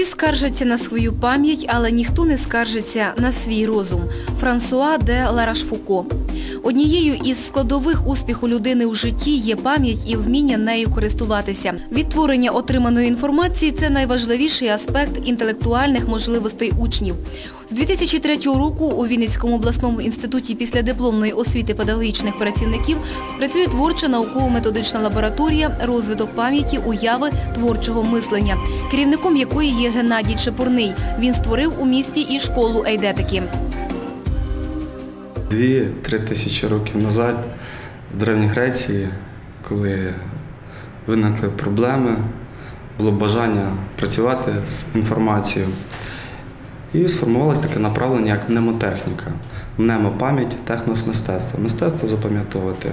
Усі скаржаться на свою пам'ять, але ніхто не скаржиться на свій розум. Франсуа де Ларашфуко. Однією із складових успіху людини у житті є пам'ять і вміння нею користуватися. Відтворення отриманої інформації – це найважливіший аспект інтелектуальних можливостей учнів. З 2003 року у Вінницькому обласному інституті післядипломної освіти педагогічних працівників працює творча науково-методична лабораторія «Розвиток пам'яті, уяви, творчого мислення», керівником якої є Геннадій Чепурний. Він створив у місті і школу ейдетики. Дві-три тисячі років назад в Древній Греції, коли виникли проблеми, було бажання працювати з інформацією. І сформувалось таке направлення, як мнемотехніка. Мнемопам'ять, техносмистецтво. Мистецтво запам'ятовувати.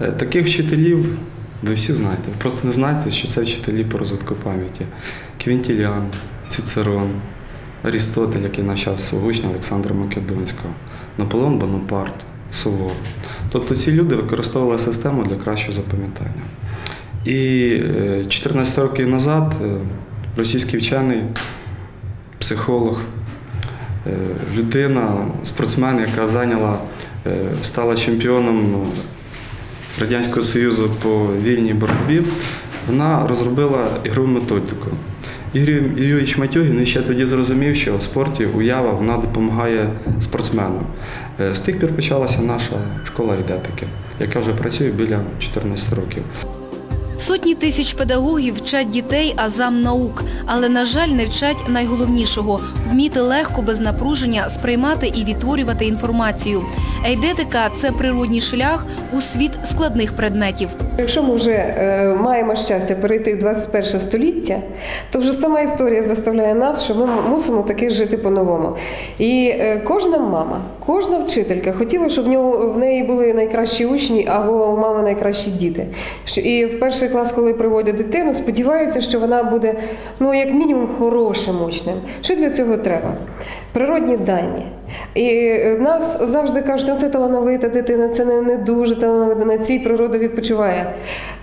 Е, Таких вчителів ви всі знаєте. Ви просто не знаєте, що це вчителі по розвитку пам'яті. Квінтіліан, Цицерон, Арістотель, який навчав свого учня Олександра Македонського, Наполеон Бонапарт, Суворов. Тобто ці люди використовували систему для кращого запам'ятання. І е, 14 років назад е, російський вчений, психолог, е, людина, спортсмен, яка зайняла, е, стала чемпіоном Радянського Союзу по вільній боротьбі, вона розробила ігрову методику. Ігор Юрійович Матюгін ще тоді зрозумів, що в спорті уява вона допомагає спортсменам. Е, З тих пір почалася наша школа ідетики, яка вже працює біля 14 років. Сотні тисяч педагогів вчать дітей азам наук, але, на жаль, не вчать найголовнішого – вміти легко, без напруження сприймати і відтворювати інформацію. Ейдетика – це природній шлях у світ складних предметів. Якщо ми вже е, маємо щастя перейти в 21 століття, то вже сама історія заставляє нас, що ми мусимо таки жити по-новому. І е, кожна мама, кожна вчителька хотіла, щоб в в неї були найкращі учні або у мами найкращі діти. І в перший клас, коли приводять дитину, сподіваються, що вона буде ну як мінімум хорошим учнем. Що для цього треба? Природні дані. І е, в нас завжди кажуть, «Ну, це талановита дитина, це не, не дуже талановита, на цій природа відпочиває.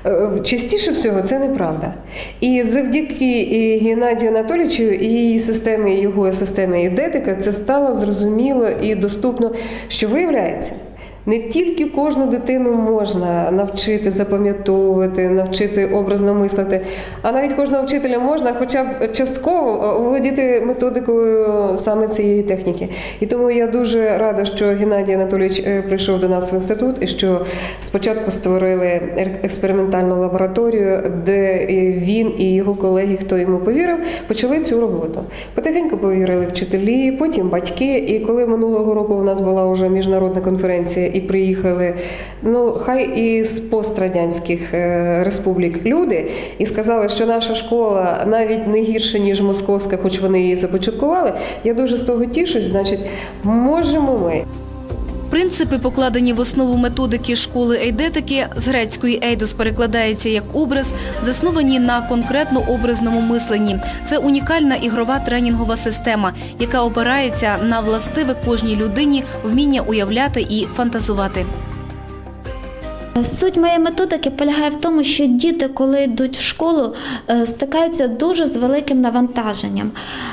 Е, Частіше всього це неправда. І завдяки і Геннадію Анатолійовичу і її системі, його системі ідетика, це стало зрозуміло і доступно, що виявляється. Не тільки кожну дитину можна навчити запам'ятовувати, навчити образно мислити, а навіть кожного вчителя можна хоча б частково володіти методикою саме цієї техніки. І тому я дуже рада, що Геннадій Анатолійович е, прийшов до нас в інститут і що спочатку створили ер- експериментальну лабораторію, де він і його колеги, хто йому повірив, почали цю роботу. Потихеньку повірили вчителі, потім батьки. І коли минулого року у нас була вже міжнародна конференція і приїхали, ну хай і з пострадянських е, республік люди, і сказали, що наша школа навіть не гірше, ніж московська, хоч вони її започаткували. Я дуже з того тішусь. Значить, можемо ми. Принципи, покладені в основу методики школи ейдетики, з грецької «ейдос» перекладається як образ, засновані на конкретно образному мисленні. Це унікальна ігрова тренінгова система, яка опирається на властиве кожній людині вміння уявляти і фантазувати. Суть моєї методики полягає в тому, що діти, коли йдуть в школу, е, стикаються дуже з великим навантаженням.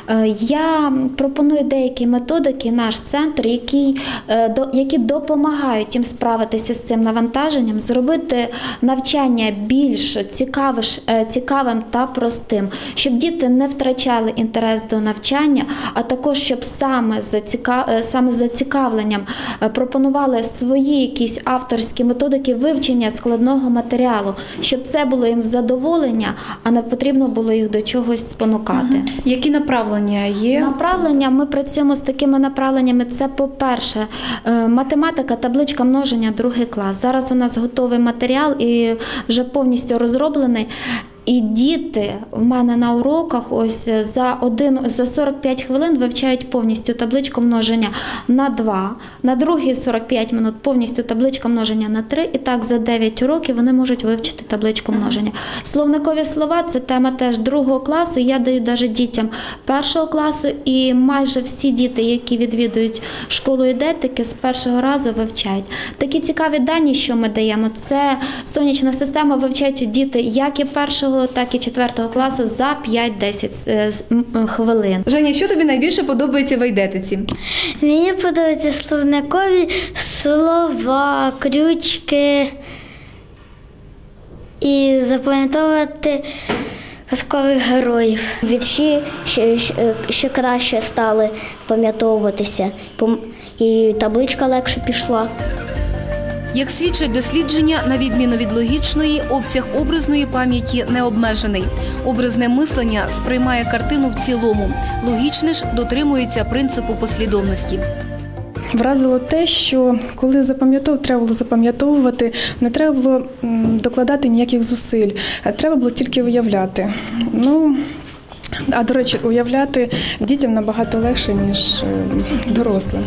Е, Я пропоную деякі методики, наш центр, які, е, які допомагають їм справитися з цим навантаженням, зробити навчання більш цікавим та простим, щоб діти не втрачали інтерес до навчання, а також щоб саме за, саме за цікавленням е, пропонували свої якісь авторські методики вивчення складного матеріалу, щоб це було їм задоволення, а не потрібно було їх до чогось спонукати. Які направлення є? Направлення ми працюємо з такими направленнями. Це, по-перше, е, математика, табличка множення, другий клас. Зараз у нас готовий матеріал і вже повністю розроблений. І діти в мене на уроках ось за один за 45 хвилин вивчають повністю табличку множення на 2, на другі 45 минут повністю табличка множення на 3, і так за 9 уроків вони можуть вивчити табличку множення. Словникові слова це тема теж другого класу. Я даю навіть дітям першого класу, і майже всі діти, які відвідують школу ідетики, з першого разу вивчають. Такі цікаві дані, що ми даємо, це сонячна система, вивчають діти як і першого так і 4 класу за 5-10 е, м, хвилин. Женя, що тобі найбільше подобається в айдетиці? Мені подобаються словникові слова, крючки і запам'ятовувати казкових героїв. Вірші ще, ще, ще краще стали пам'ятовуватися, і табличка легше пішла. Як свідчать дослідження, на відміну від логічної, обсяг образної пам'яті не обмежений. Образне мислення сприймає картину в цілому. Логічне ж дотримується принципу послідовності. Вразило те, що коли запам'ятовував, треба було запам'ятовувати, не треба було докладати ніяких зусиль, а треба було тільки уявляти. Ну, а до речі, уявляти дітям набагато легше, ніж е, дорослим.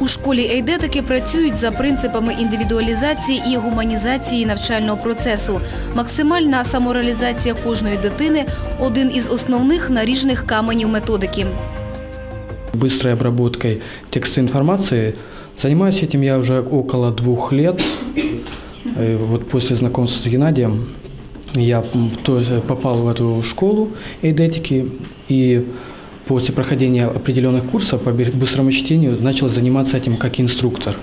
У школі ейдетики працюють за принципами індивідуалізації і гуманізації навчального процесу. Максимальна самореалізація кожної дитини – один із основних наріжних каменів методики. быстрой обработкой текста информации. Занимаюсь этим я уже около двух лет. Э, Вот после знакомства с Геннадием я м, то есть, э, попал в эту школу эйдетики и после прохождения определенных курсов по бе- быстрому чтению начал заниматься этим как инструктор.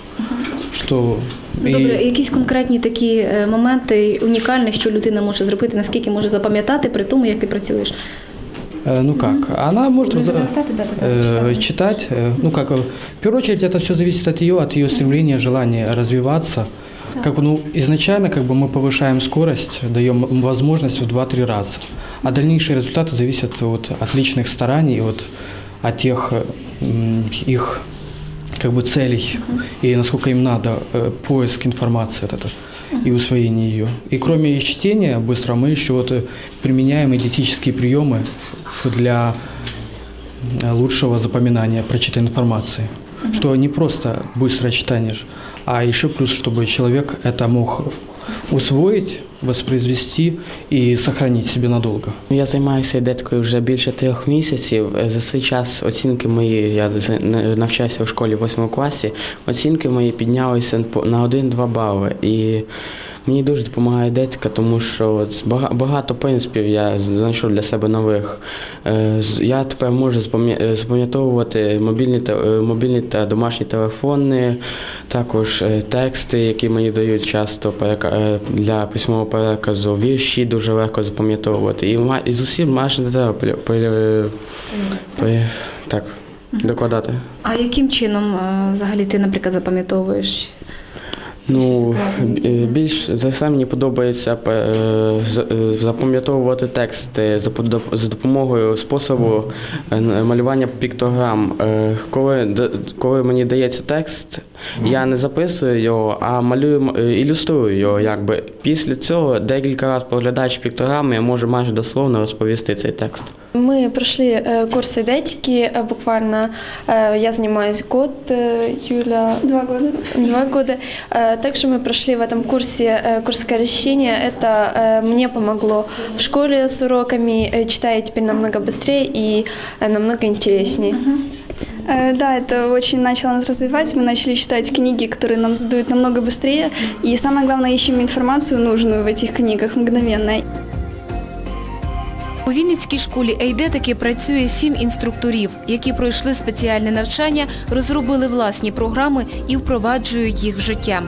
Что и- Добре, якісь конкретні такі е, моменти унікальні, що людина може зробити, наскільки може запам'ятати при тому, як ти працюєш. Э, Ну как, она может Не за- запам'ятати, да, так, э, так. читать. э, Ну как, э, в первую очередь это все зависит от ее, от ее стремления, желания развиваться. Как ну изначально как бы мы повышаем скорость, даем возможность в 2-3 раза, А дальнейшие результаты зависят от, от личных стараний, от, от тех их как бы целей и насколько им надо э, поиск информации вот это, и усвоение ее. И кроме чтения быстро мы еще вот э, применяем идиотические приемы для лучшего запоминания прочитанной информации. Что не просто быстрое читание, а еще плюс, чтобы человек это мог усвоить, воспроизвести і сохранить себе надовго. Я займаюся ідеткою вже більше трьох місяців. За цей час оцінки мої, я навчаюся в школі в восьмому класі, оцінки мої піднялися на 1-2 бали. І мені дуже допомагає ідетика, тому що от багато принципів я знайшов для себе нових. Е, Я тепер можу е, запам'ятовувати мобільні, та- е, мобільні та домашні телефони, також тексти, які мені дають часто для письмового переказу, вірші дуже легко запам'ятовувати. І, з усім майже не треба так, докладати. А яким чином взагалі ти, наприклад, запам'ятовуєш? Ну, е, більш за все мені подобається е, е, запам'ятовувати тексти за допомогою способу е, малювання піктограм. Е, Коли, коли мені дається текст, я не записую його, а малюю е, ілюструю його. Якби. Після цього декілька разів поглядаючи піктограми, я можу майже дословно розповісти цей текст. Мы прошли э, курс идентики, э, буквально э, я занимаюсь год, Юля... Два года. Два года. Также мы прошли в этом курсе курс скорочтения. Это мне помогло в школе с уроками, читаю теперь намного быстрее и намного интереснее. Да, это очень начало нас развивать. Мы начали читать книги, которые нам задают намного быстрее. И самое главное, ищем информацию нужную в этих книгах мгновенно. У Вінницькій школі ейдетики працює сім інструкторів, які пройшли спеціальне навчання, розробили власні програми і впроваджують їх в життя.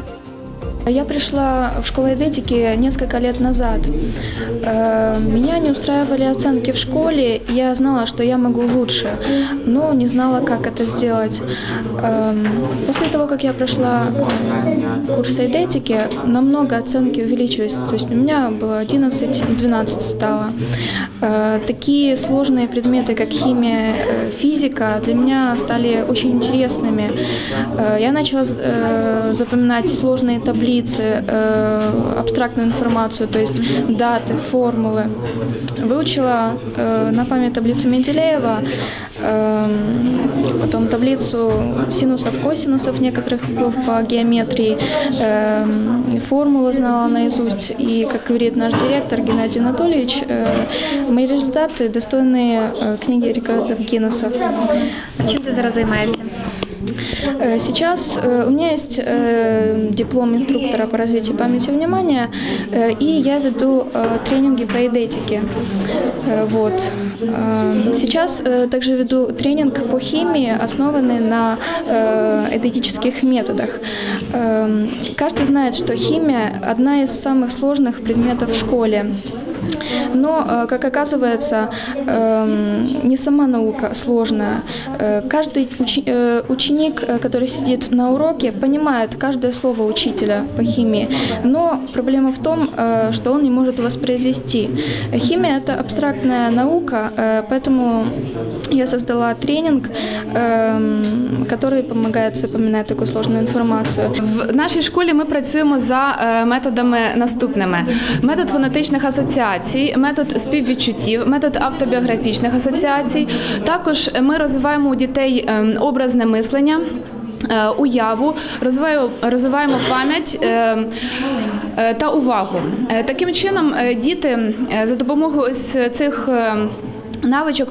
Я пришла в школу эдетики несколько лет назад. Э, Меня не устраивали оценки в школе. Я знала, что я могу лучше, но не знала, как это сделать. Эм, После того, как я прошла э, курс эдетики, намного оценки увеличились. То есть у меня было 11 и 12 стало. Э, Такие сложные предметы, как химия, физика, для меня стали очень интересными. Я начала запоминать сложные таблицы, э, абстрактную информацию, то есть даты, формулы. Выучила э, на память таблицу Менделеева, эм, потом таблицу синусов, косинусов некоторых углов по геометрии, эм, формулы знала наизусть. И, как говорит наш директор Геннадий Анатольевич, э, мои результаты достойные э, книги рекордов Гиннесса. А чим ти зараз займаєшся? Э, Сейчас э, у меня есть э, диплом инструктора по развитию памяти и внимания, и я веду тренинги по эдетике. Вот. Сейчас также веду тренинг по химии, основанный на эдетических методах. Эм, Каждый знает, что химия – одна из самых сложных предметов в школе. Но, э, как оказывается, эм, не сама наука сложная. Э, Каждый учи- э, ученик, э, который сидит на уроке, понимает каждое слово учителя по химии. Но проблема в том, э, что он не может воспроизвести. Химия – это абстрактная наука, э, поэтому я создала тренинг, эм, который помогает запоминать такую сложную информацию. В нашій школі ми працюємо за е, методами наступними: метод фонетичних асоціацій, Метод співвідчуттів, метод автобіографічних асоціацій. Також ми розвиваємо у дітей ем, образне мислення. е, Уяву, розвиваємо, розвиваємо пам'ять е, е, та увагу. Е, Таким чином, діти за допомогою ось цих е, навичок